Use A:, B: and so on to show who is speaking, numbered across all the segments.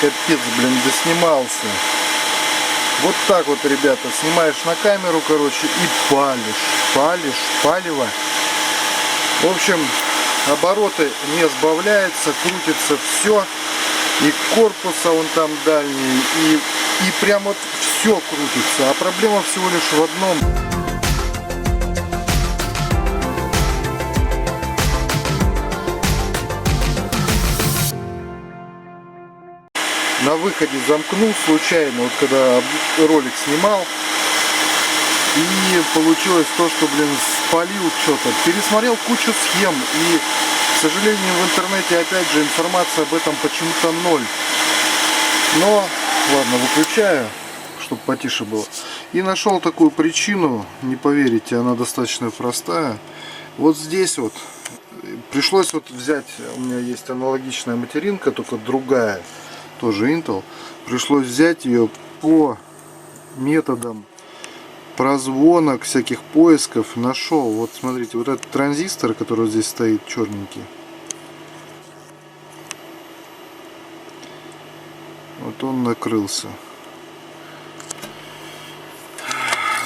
A: Капец, блин, доснимался. Вот так вот, ребята, снимаешь на камеру, короче, и палишь, палишь, палево. В общем, обороты не сбавляется, крутится все. И корпуса он там дальний, и, и прям вот все крутится. А проблема всего лишь в одном. На выходе замкнул случайно, вот когда ролик снимал. И получилось то, что, блин, спалил что-то. Пересмотрел кучу схем и, к сожалению, в интернете, опять же, информация об этом почему-то ноль. Но, ладно, выключаю, чтобы потише было. И нашел такую причину, не поверите, она достаточно простая. Вот здесь вот пришлось вот взять, у меня есть аналогичная материнка, только другая тоже Intel. Пришлось взять ее по методам прозвонок, всяких поисков. Нашел, вот смотрите, вот этот транзистор, который здесь стоит, черненький. Вот он накрылся.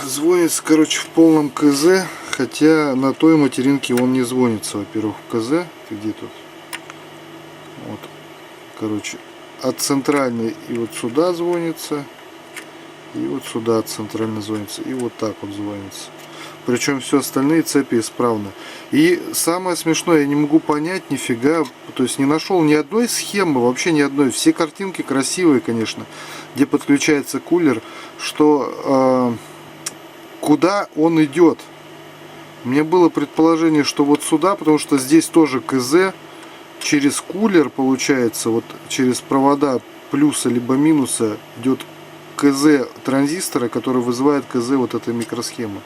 A: Звонится, короче, в полном КЗ, хотя на той материнке он не звонится, во-первых, в КЗ. где тут? Вот, короче, от центральной и вот сюда звонится. И вот сюда от центральной звонится. И вот так вот звонится. Причем все остальные цепи исправны. И самое смешное, я не могу понять нифига, то есть не нашел ни одной схемы, вообще ни одной. Все картинки красивые, конечно, где подключается кулер, что э, куда он идет. Меня было предположение, что вот сюда, потому что здесь тоже КЗ, через кулер получается вот через провода плюса либо минуса идет КЗ транзистора, который вызывает КЗ вот этой микросхемы.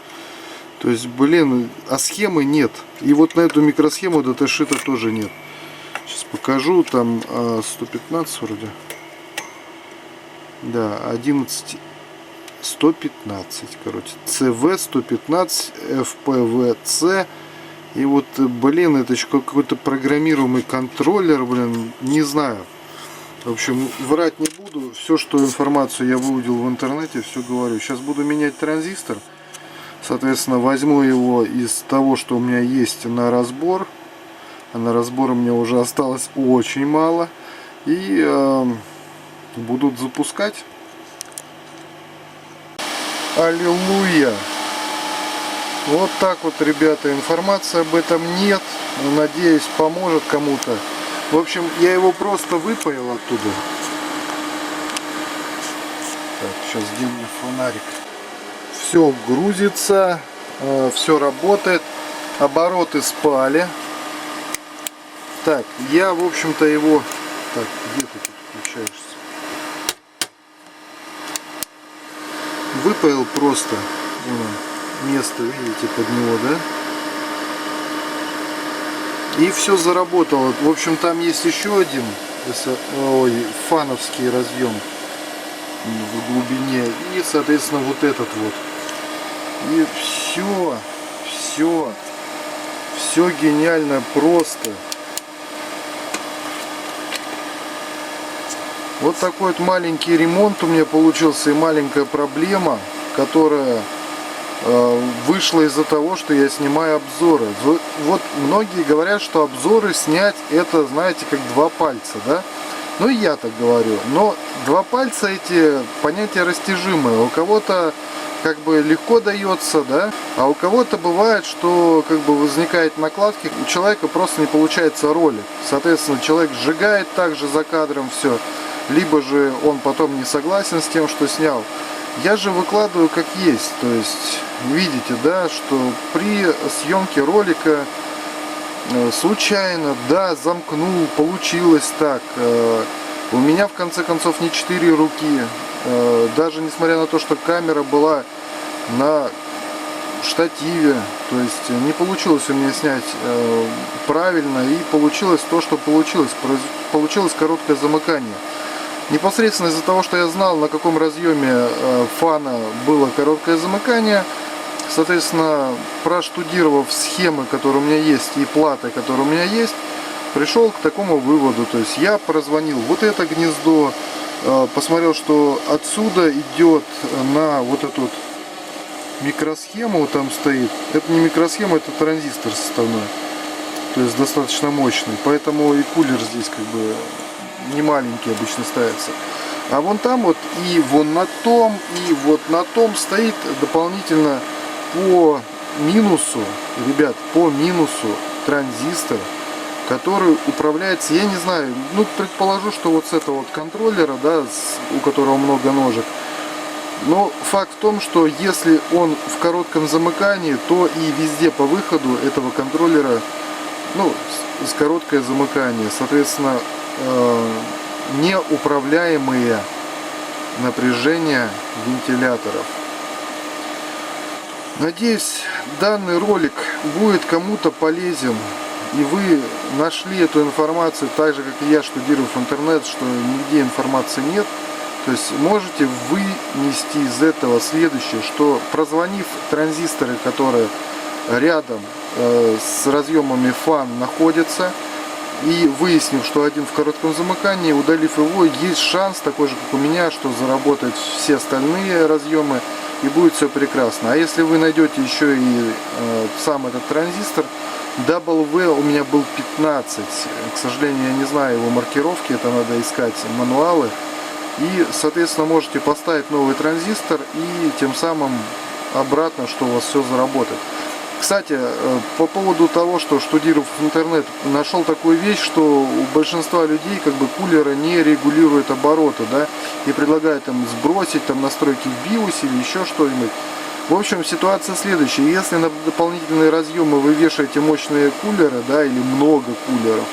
A: То есть, блин, а схемы нет. И вот на эту микросхему даташита тоже нет. Сейчас покажу, там 115 а, вроде. Да, 11 115, короче. CV 115 FPVC и вот, блин, это еще какой-то программируемый контроллер, блин, не знаю. В общем, врать не буду. Все, что информацию я выудил в интернете, все говорю. Сейчас буду менять транзистор. Соответственно, возьму его из того, что у меня есть на разбор. А на разбор у меня уже осталось очень мало. И э, будут запускать. Аллилуйя! Вот так вот, ребята, информации об этом нет. Но, надеюсь, поможет кому-то. В общем, я его просто выпаял оттуда. Так, сейчас где мне фонарик? Все грузится, э, все работает. Обороты спали. Так, я, в общем-то, его... Так, где ты тут включаешься? Выпаял просто. Место, видите, под него, да? И все заработало. В общем, там есть еще один ой, фановский разъем в глубине. И, соответственно, вот этот вот. И все, все, все гениально просто. Вот такой вот маленький ремонт у меня получился и маленькая проблема, которая вышло из-за того, что я снимаю обзоры. Вот многие говорят, что обзоры снять это, знаете, как два пальца, да? Ну и я так говорю. Но два пальца эти понятия растяжимые. У кого-то как бы легко дается, да, а у кого-то бывает, что как бы возникает накладки, у человека просто не получается ролик. Соответственно, человек сжигает также за кадром все, либо же он потом не согласен с тем, что снял. Я же выкладываю как есть, то есть видите, да, что при съемке ролика э, случайно, да, замкнул, получилось так. Э, у меня в конце концов не четыре руки, э, даже несмотря на то, что камера была на штативе, то есть не получилось у меня снять правильно и получилось то, что получилось, получилось короткое замыкание. Непосредственно из-за того, что я знал, на каком разъеме э, фана было короткое замыкание, соответственно, проштудировав схемы, которые у меня есть, и платы, которые у меня есть, пришел к такому выводу, то есть я прозвонил вот это гнездо, э, посмотрел, что отсюда идет на вот эту вот микросхему там стоит. Это не микросхема, это транзистор составной. То есть достаточно мощный. Поэтому и кулер здесь как бы не маленький обычно ставится. А вон там вот и вон на том, и вот на том стоит дополнительно по минусу, ребят, по минусу транзистор, который управляется, я не знаю, ну предположу, что вот с этого вот контроллера, да, с, у которого много ножек, но факт в том, что если он в коротком замыкании, то и везде по выходу этого контроллера, ну, с, с короткое замыкание, соответственно, неуправляемые напряжения вентиляторов. Надеюсь, данный ролик будет кому-то полезен, и вы нашли эту информацию так же, как и я, штудировав интернет, что нигде информации нет. То есть можете вынести из этого следующее, что прозвонив транзисторы, которые рядом э, с разъемами фан находятся, и выяснив, что один в коротком замыкании, удалив его, есть шанс, такой же как у меня, что заработают все остальные разъемы и будет все прекрасно. А если вы найдете еще и э, сам этот транзистор, W у меня был 15. К сожалению, я не знаю его маркировки, это надо искать мануалы. И, соответственно, можете поставить новый транзистор и тем самым обратно, что у вас все заработает. Кстати, э, по поводу того, что штудировав интернет, нашел такую вещь, что у большинства людей как бы кулеры не регулируют обороты, да, и предлагают им сбросить там настройки в BIOS или еще что-нибудь. В общем, ситуация следующая. Если на дополнительные разъемы вы вешаете мощные кулеры, да, или много кулеров,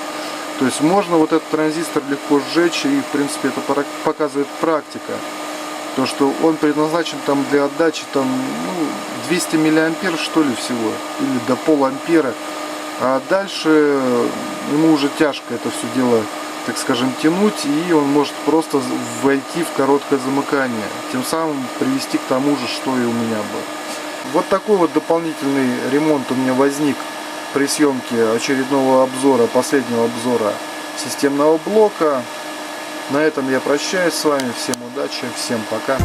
A: то есть можно вот этот транзистор легко сжечь, и в принципе это показывает практика. То, что он предназначен там для отдачи там, ну, 200 миллиампер что ли всего, или до пол ампера. А дальше ему уже тяжко это все дело, так скажем, тянуть, и он может просто войти в короткое замыкание, тем самым привести к тому же, что и у меня было. Вот такой вот дополнительный ремонт у меня возник при съемке очередного обзора, последнего обзора системного блока. На этом я прощаюсь с вами. Всем удачи, всем пока.